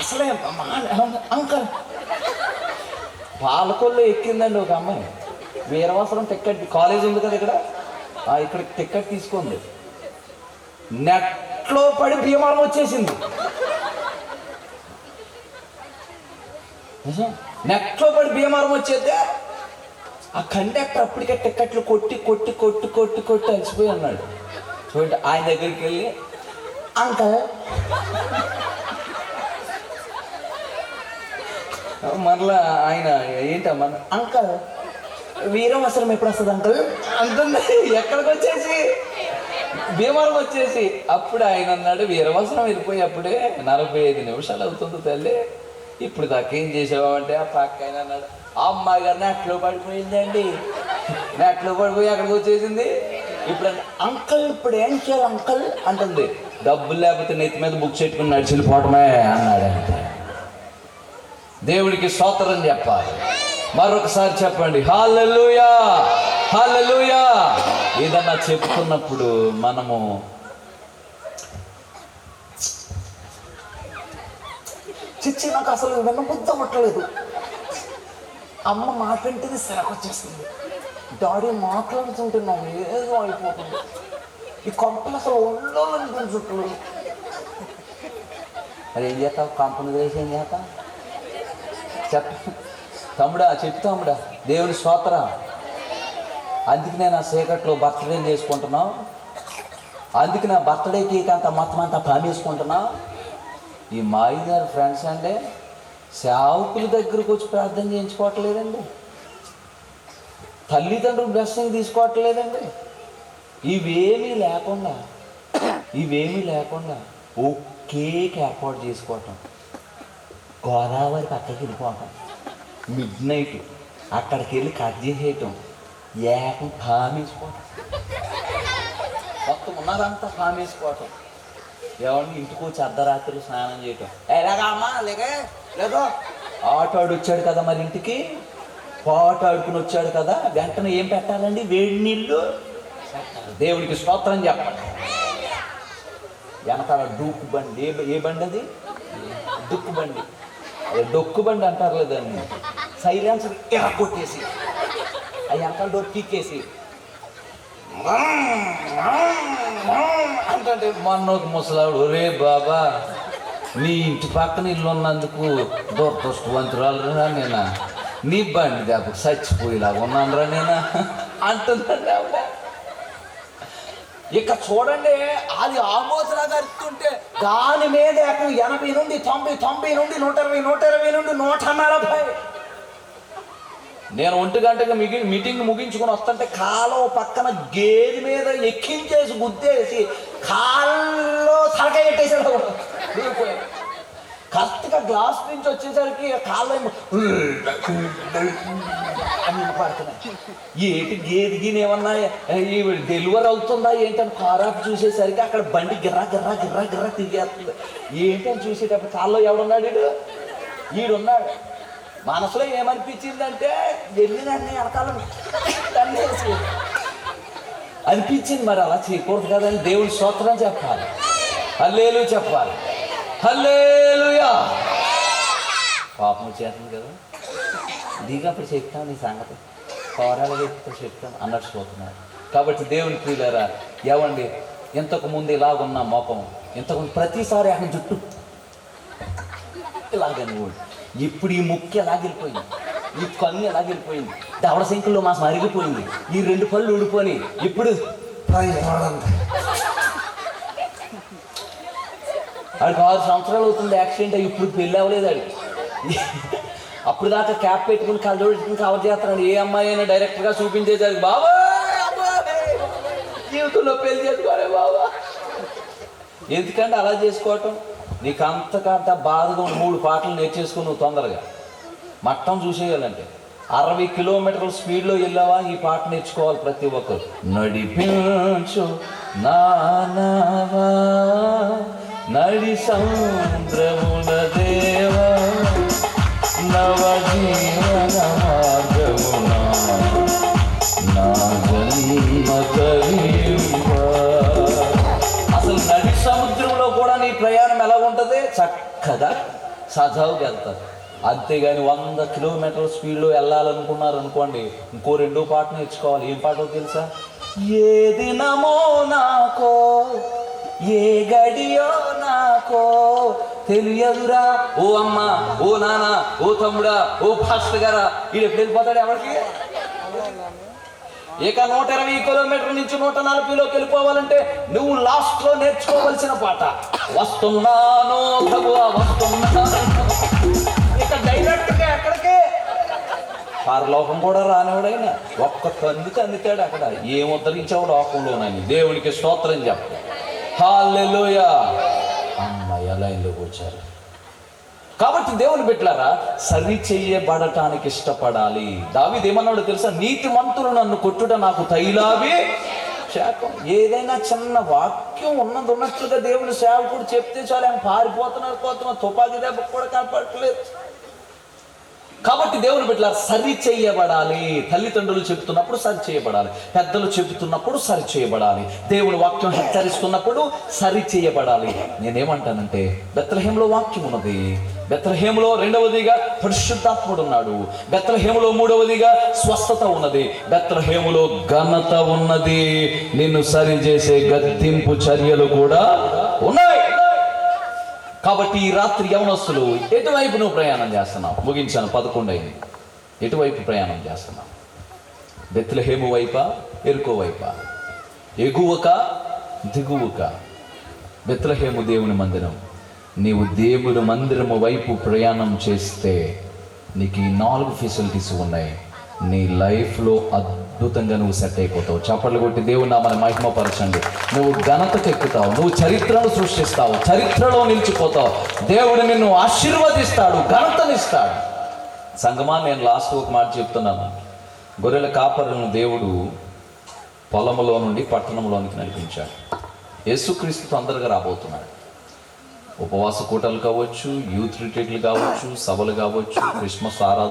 అసలే అంకల్ పాలకొల్లు ఎక్కిందండి ఒక అమ్మాయి. వీరవసరం టిక్కెట్ కాలేజ్ ఉంది కదా ఇక్కడ? ఇక్కడ టిక్కెట్ తీసుకుంది. నెట్లో పడి భీమారం వచ్చేసింది. నెట్లో పడి భీమారం వచ్చేస్తే ఆ కండక్టర్ అప్పటికే టిక్కెట్లు కొట్టి కొట్టి కొట్టి కొట్టి కొట్టి అలసిపోయి అన్నాడు చూడండి ఆయన దగ్గరికి వెళ్ళి అంకల్. మరలా ఆయన ఏంటమ్మా? అంకల్ వీరం అవసరం ఎప్పుడు వస్తుంది అంకల్? అంటుంది ఎక్కడికి వచ్చేసి? భీమవరం వచ్చేసి. అప్పుడు ఆయన అన్నాడు వీరవసరం వెళ్ళిపోయి అప్పుడే నలభై ఐదు నిమిషాలు అవుతుంది తల్లి. ఇప్పుడు దాకా ఏం చేసావు అంటే ఆ పక్క ఆయన అన్నాడు ఆ అమ్మాయి గారు నెట్లో పడిపోయిందండి. నెట్లో పడిపోయి అక్కడికి వచ్చేసింది. ఇప్పుడు అంకల్ ఇప్పుడు ఏం చేయాలి అంకల్? అంటుంది. డబ్బులు లేకపోతే నెత్తి మీద బుక్ పెట్టుకుని నడిచి అన్నాడు అంతే. దేవుడికి స్తోత్రం చెప్పాలి. మరొకసారి చెప్పండి. హాలెలూయా హాలెలూయా ఏదన్నా చెప్తున్నప్పుడు మనము చిచ్చి నాకు అసలు వినబుద్ధ పట్టలేదు అమ్మ మాట వింటేనే వచ్చేస్తుంది డాడీ మాట్లాడుతుంటే నాకు ఏదో అయిపోతుంది. ఈ కొంపలు అసలు ఒళ్ళో అనిపించట్లేదు మరి ఏం చేస్తావు? కంపను వేసి ఏం చేస్తావు? చెప్ప తమ్ముడా చెప్పు తమ్ముడా దేవుని స్తోత్ర. అందుకు నేను ఆ చీకట్లో బర్త్డే చేసుకుంటున్నావు. అందుకు నా బర్త్డే కేక్ అంతా మొత్తం అంతా పామేసుకుంటున్నావు ఈ మాయిదారు ఫ్రెండ్స్ అంటే సేవకుల దగ్గరకు వచ్చి ప్రార్థన చేయించుకోవట్లేదండి. తల్లిదండ్రులు బ్లెస్సింగ్ తీసుకోవట్లేదండి. ఇవేమీ లేకుండా ఇవేమీ లేకుండా ఓ కేక్ ఏర్పాటు చేసుకోవటం. గోదావరి పక్కకి వెళ్ళిపోవటం. మిడ్ నైట్ అక్కడికి వెళ్ళి కట్ చేసేయటం. ఏకం పామేసుకోవటం మొత్తం ఉన్నదంతా పామేసుకోవటం ఎవరిని ఇంటికి వచ్చి అర్ధరాత్రి స్నానం చేయటం. ఎలాగా అమ్మా లేకే లేదో. ఆటో ఆడు వచ్చాడు కదా మరి ఇంటికి? పాట ఆడుకుని వచ్చాడు కదా? వెంటనే ఏం పెట్టాలండి? వేడి నీళ్ళు? దేవుడికి స్తోత్రం చెప్పండి. వెనకాల డూకు బండి. ఏ ఏ బండి అది? డుక్కు బండి. అదే డొక్కు బండి అంటారు లేదండి సైలెన్స్ కొట్టేసి ఆ వెనకాల డోర్ పీకేసి అంటే మొన్న ఒక ముసలాడు ఒరే బాబా నీ ఇంటి పక్కన ఇల్లు ఉన్నందుకు దురదృష్టవంతురాలురా నేనా? నీ బండి దాకా చచ్చిపోయేలాగా ఉన్నానురా నేనా? అంటుందండి ఆవిడ. ఇక చూడండి అది ఆమోదలాగా అరుస్తుంటే దాని మీద ఏకం ఎనభై నుండి తొంభై తొంభై నుండి నూట ఇరవై నూట ఇరవై నుండి నూట నలభై. నేను ఒంటి గంటగా మిగి మీటింగ్ ముగించుకొని వస్తుంటే కాలువ పక్కన గేదె మీద ఎక్కించేసి గుద్దేసి కాల్లో తలక కరెక్ట్గా గ్లాస్ నుంచి వచ్చేసరికి కాళ్ళు ఏమో అని పడుతున్నాయి. ఏంటి గేది గీని ఏమన్నా ఈ డెలివరీ అవుతుందా ఏంటని కారాపు చూసేసరికి అక్కడ బండి గిర్రా గిర్రా గిర్రా గిర్రా తిరిగేస్తుంది. ఏంటని చూసేటప్పుడు కాళ్ళు ఎవడున్నాడు ఈడు ఈడున్నాడు మనసులో ఏమనిపించిందంటే వెళ్ళినన్ని వెనకాల తన్నేసి. అనిపించింది మరి అలా చేయకూడదు కదని దేవుడి స్తోత్రం చెప్పాలి. అల్లేలు చెప్పాలి. హల్లేలుయా. పాపం వచ్చేస్తుంది కదా. దిగప్పుడు చెప్తాను నీ సంగతి. చెప్తే చెప్తాను అన్నట్టు పోతున్నాడు కాబట్టి దేవుని ప్రియులారా ఏవండి ఇంతకు ముందు ఇలాగున్న మోపం ఇంతకు ప్రతిసారి ఆయన జుట్టు ఇలాగని వాడు ఇప్పుడు ఈ ముక్కు ఎలాగిరిపోయింది ఈ కన్ను ఎలాగిరిపోయింది దవడ శంకుల్లో మాసం అరిగిపోయింది. ఈ రెండు పళ్ళు ఊడిపోయి ఇప్పుడు ఆడికి ఆరు సంవత్సరాలు అవుతుంది యాక్సిడెంట్ అయ్యి ఇప్పుడు పెళ్ళి అవ్వలేదు ఆడికి. అప్పుడు దాకా క్యాప్ పెట్టుకుని కళ్ళు పెట్టుకుని కవర్ చేస్తున్నాడు ఏ అమ్మాయి అయినా డైరెక్ట్గా చూపించేసరికి బాబా జీవితంలో పెళ్ళి చేసుకోరే బాబా. ఎందుకంటే అలా చేసుకోవటం నీకు అంతకంత బాధగా మూడు పాటలు నేర్చేసుకుని నువ్వు తొందరగా. మట్టం చూసేయాలంటే అరవై కిలోమీటర్ల స్పీడ్లో వెళ్ళావా? ఈ పాట నేర్చుకోవాలి ప్రతి ఒక్కరు. నడిపించు నానావా. నడి సముద్రముల దేవ నవజీవన మార్గమున నా జన్మ అసలు నడి సముద్రంలో కూడా నీ ప్రయాణం ఎలా ఉంటుంది? చక్కగా సజావుకి వెళ్తారు. అంతేగాని వంద కిలోమీటర్ల స్పీడ్లో వెళ్ళాలనుకున్నారు అనుకోండి ఇంకో రెండో పాట నేర్చుకోవాలి. ఏం పాటో తెలుసా? ఏది నమో నాకో ఏ గడియో నాకో తెలియదురా. ఓ అమ్మ ఓ నాన్న ఓ తమ్ముడా ఓ ఫాస్ట్ గారా వీడు ఎప్పుడు వెళ్ళిపోతాడు ఎవరికి? ఇక నూట ఇరవై కిలోమీటర్ నుంచి నూట నలభైలోకి వెళ్ళిపోవాలంటే నువ్వు లాస్ట్లో నేర్చుకోవలసిన పాట. వస్తున్నాను ప్రభువా వస్తున్నాను ఇక డైరెక్ట్గా ఎక్కడికి? పరలోకం కూడా రానివాడైనా ఒక్క కందికి అందుతాడు అక్కడ. ఏం ఉద్ధరించావు లోకంలోనని. దేవునికి స్తోత్రం చెప్ప. హాలెలోయ. అమ్మాయి లైన్లోకి వచ్చారు కాబట్టి దేవుని బిడ్డలారా సరి చెయ్యబడటానికి ఇష్టపడాలి. దావిది ఏమన్నాడు తెలుసా? నీతి మంతులు నన్ను కొట్టుట నాకు తైలావి శాఖం ఏదైనా చిన్న వాక్యం ఉన్నది ఉన్నట్లుగా దేవుని సేవకుడు చెప్తే చాలు ఆయన పారిపోతున్నారు పోతున్నారు తుపాకీ దెబ్బ కూడా కనపడట్లేదు. కాబట్టి దేవుని బిడ్డ సరి చేయబడాలి. తల్లిదండ్రులు చెబుతున్నప్పుడు సరి చేయబడాలి. పెద్దలు చెబుతున్నప్పుడు సరి చేయబడాలి. దేవుని వాక్యం హెచ్చరిస్తున్నప్పుడు సరి చేయబడాలి. నేనేమంటానంటే బెత్తలహేములో వాక్యం ఉన్నది. బెత్తలహేములో రెండవదిగా పరిశుద్ధాత్ముడు ఉన్నాడు. బెత్తలహేములో మూడవదిగా స్వస్థత ఉన్నది. బెత్తలహేములో ఘనత ఉన్నది. నిన్ను సరి చేసే గద్దింపు చర్యలు కూడా ఉన్నాయి. కాబట్టి ఈ రాత్రి యవనస్తులు ఎటువైపు నువ్వు ప్రయాణం చేస్తున్నావు? ముగించాను పదకొండు అయింది ఎటువైపు ప్రయాణం చేస్తున్నావు? బెత్లహేము వైపా ఎరుకో వైప? ఎగువక దిగువక? బెత్లహేము దేవుని మందిరం. నీవు దేవుని మందిరము వైపు ప్రయాణం చేస్తే నీకు ఈ నాలుగు ఫెసిలిటీస్ ఉన్నాయి. నీ లైఫ్లో అద్భుతంగా నువ్వు సెట్ అయిపోతావు. చప్పట్లు కొట్టి దేవుడు నా మన మహిమపరచండి. నువ్వు ఘనతకు ఎక్కుతావు నువ్వు చరిత్రను సృష్టిస్తావు. చరిత్రలో నిలిచిపోతావు. దేవుడు నిన్ను ఆశీర్వదిస్తాడు ఘనతనిస్తాడు. సంగమా నేను లాస్ట్ ఒక మాట చెప్తున్నాను. గొర్రెల కాపరులను దేవుడు పొలములో నుండి పట్టణంలోనికి నడిపించాడు. యేసుక్రీస్తు తొందరగా రాబోతున్నాడు. ఉపవాస కూటలు కావచ్చు యూత్ రిట్రీట్లు కావచ్చు సభలు కావచ్చు క్రిస్మస్ ఆరాధన